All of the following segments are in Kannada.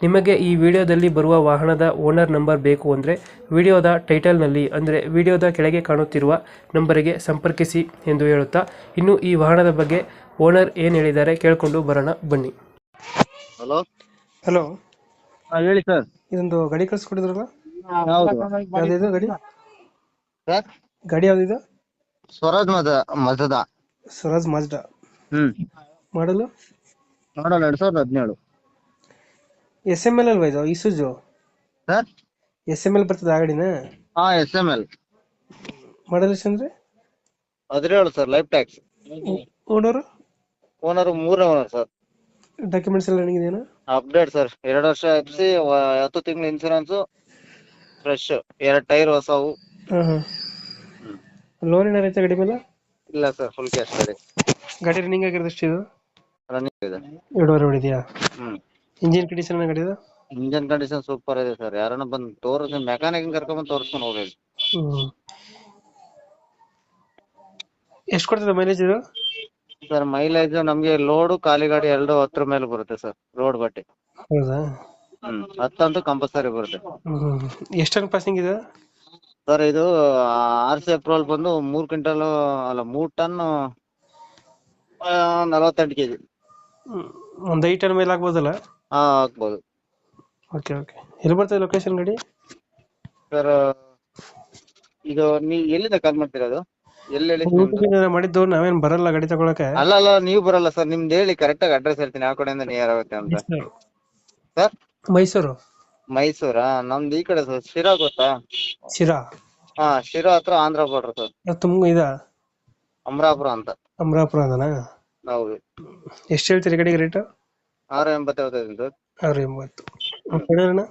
ನಿಮಗೆ ಈ ವಿಡಿಯೋದಲ್ಲಿ ಬರುವ ವಾಹನದ ಓನರ್ ನಂಬರ್ ಬೇಕು ಅಂದರೆ ವಿಡಿಯೋದ ಟೈಟಲ್ನಲ್ಲಿ ಅಂದರೆ ವಿಡಿಯೋದ ಕೆಳಗೆ ಕಾಣುತ್ತಿರುವ ನಂಬರಿಗೆ ಸಂಪರ್ಕಿಸಿ ಎಂದು ಹೇಳುತ್ತಾ ಇನ್ನು ಈ ವಾಹನದ ಬಗ್ಗೆ ಓನರ್ ಏನು ಹೇಳಿದ್ದಾರೆ ಕೇಳಿಕೊಂಡು ಬರೋಣ ಬನ್ನಿ. ಹಲೋ? ಹಲೋ? ಹಾ ಹೇಳಿ ಸರ್. ಇದೊಂದು ಗಾಡಿ ಕಳಿಸ್ಕೊಟ್ಟಿದ್ರಲ್ಲ ಯಾವ್ದಿದು ಗಾಡಿ? ಸರ್? ಗಾಡಿ ಯಾವ್ದಿದು? ಸ್ವರಾಜ್ ಮದ ಮಜದ. ಸ್ವರಾಜ್ ಮಾಜ್ಡಾ ಹ್ಮ್. ಮಾಡಲು? ಮಾಡಲ್ ಎರಡ್ ಸಾವಿರದ ಹದಿನೇಳು. ಎಸ್ ಎಂ ಎಲ್ ಅಲ್ವಾ ಇದು Isuzu sir S M L ಬರ್ತದೆ ಆ ಗಾಡಿನ? ಹಾ ಎಸ್ ಎಂ ಎಲ್ ಮಾಡಲ್ ಎಷ್ಟು ಅಂದ್ರೆ? ಹದಿನೇಳು sir life tax owner owner ಮೂರನೇ ಓನರ್ ಸರ್ ಡಾಕ್ಯುಮೆಂಟ್ಸ್ ಎಲ್ಲ ನನಗಿದೆಯಾ ಅಪ್ಡೇಟ್ ಸರ್ ಎರಡು ವರ್ಷ ಎಫ್ ಸಿ ಹತ್ತು ತಿಂಗಳು ಇನ್ಸೂರೆನ್ಸ್ ಫ್ರೆಶ್ ಎರಡು ಟೈರ್ ಹೊಸವು. ಹಾಂ ಹಾಂ. ಲೋನ್ ಏನಾರು ಐತೆ ಗಾಡಿ ಮೇಲೆ? ಇಲ್ಲ ಸರ್ ಫುಲ್ ಕ್ಯಾಶ್ ಗಾಡಿ. ಗಾಡಿ ರನ್ನಿಂಗ್ ಆಗಿರೋದು ಎಷ್ಟು ಇದು ರನ್ನಿಂಗ್ ಇದೆ. ಎರಡೂವರೆ ಹೊಡಿದೆಯಾ? ಹ್ಮ್. ಇಂಜಿನ್ ಕಂಡೀಷನ್ ಗಾಡಿದು ಇಂಜಿನ್ ಕಂಡೀಷನ್ ಸೂಪರ್ ಇದೆ ಸರ್ ಯಾರನ್ನ ಬಂದು ತೋರಿಸ್ ಮೆಕ್ಯಾನಿಕ್ ಕರ್ಕೊಂಡ್ ಬಂದು ತೋರಿಸ್ಕೊಂಡು ಹೋಗ್ಬೇಕು. ಎಷ್ಟು ಕೊಡ್ತದೆ ಮೈಲೇಜ್ ಇದು? ಸರ್ ಮೈಲೇಜ್ ನಮಗೆ ಲೋಡು ಖಾಲಿ ಗಾಡಿ ಎರಡು ಹತ್ತರ ಮೇಲೆ ಬರುತ್ತೆ ಸರ್ ರೋಡ್ ಬಟ್ಟೆ. ಹೌದಾ? ಹ್ಮ್ ಅಂತ ಕಂಪಲ್ಸರಿ ಬರುತ್ತೆ. ಎಷ್ಟು ಟನ್ ಪಾಸಿಂಗ್ ಇದೆ? ಸರ್ ಇದು ಆರ್ ಸಿ ಅಪ್ರೂವಲ್ ಬಂದು ಮೂರ್ ಕ್ವಿಂಟಲ್ ಅಲ್ಲ ಮೂರ್ ಟನ್ ನಲವತ್ತೆಂಟು ಕೆಜಿ. ಒಂದ್ ಐದು ಟನ್ ಮೇಲೆ ಆಗ್ಬೋದಲ್ಲ? ಹಾ ಹಾಕ್ಬೋದು ಓಕೆ ಓಕೆ. ಎಲ್ಲಿ ಬರ್ತದೆ ಲೊಕೇಶನ್ ಗಾಡಿ? ಸರ್ ಇದು ನೀವ್ ಎಲ್ಲಿಂದ ಕಾಲ್ ಮಾಡ್ತಿರೋದು ಎಲ್ಲಿ ಹೇಳಿ ನಿಮ್ದು? ಮಾಡಿದ್ದು ನಾವೇನ್ ಬರಲ್ಲ ಗಾಡಿ ತಗೊಳಕ್ಕೆ. ಅಲ್ಲ ಅಲ್ಲ ನೀವು ಬರಲ್ಲ ಸರ್. ನಿಮ್ದು ಹೇಳಿ ಕರೆಕ್ಟ್ ಆಗಿ ಅಡ್ರೆಸ್ ಹೇಳ್ತೀನಿ. ಆ ಕಡೆಯಿಂದ ನಿಯರ್ ಆಗುತ್ತೆ ಅಂತ. ಸರ್? ಮೈಸೂರು? ಮೈಸೂರಾ? ನಮ್ದು ಈ ಕಡೆ ಸರ್ ಶಿರಾ ಗೊತ್ತಾ? ಶಿರಾ? ಹಾ ಶಿರಾ ಹತ್ರ ಆಂಧ್ರ ಬಾರ್ಡರ್ ಸರ್. ತುಂಬ ಇದ? ಅಮರಾಪುರ ಅಂತ. ಅಮರಾಪುರ ಅದನಾ? ಹೌದು. ಎಷ್ಟು ಹೇಳ್ತೀರಿ ಗಾಡಿಗೆ ರೇಟ್ ಆರು ಎಂಬತ್ತೈದು ಸರ್. ಆರು ಎಂಬತ್ತು ಫೈನಲ್ ಅಣ್ಣ?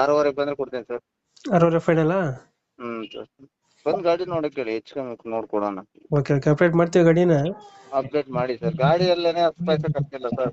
ಆರೂವರೆಗೆ ಬಂದ್ರೆ ಕೊಡ್ತೀನಿ ಸರ್. ಆರೂವರೆ ಫೈನಲಾ ಹ್ಮ್ ಸರ್. ಬಂದ್ ಗಾಡಿ ನೋಡಕ್ ಹೇಳಿ ಹೆಚ್ಚು ಕಮ್ಮಿ ನೋಡ್ಕೊಡೋಣ. ಓಕೆ ಓಕೆ ಅಪ್ಡೇಟ್ ಮಾಡ್ತೀವಿ ಗಾಡಿನ? ಅಪ್ಡೇಟ್ ಮಾಡಿ ಸರ್. ಗಾಡಿ ಎಲ್ಲೇನೆ ಹತ್ತು ಪೈಸೆ ಖರ್ಚಿಲ್ಲ ಸರ್.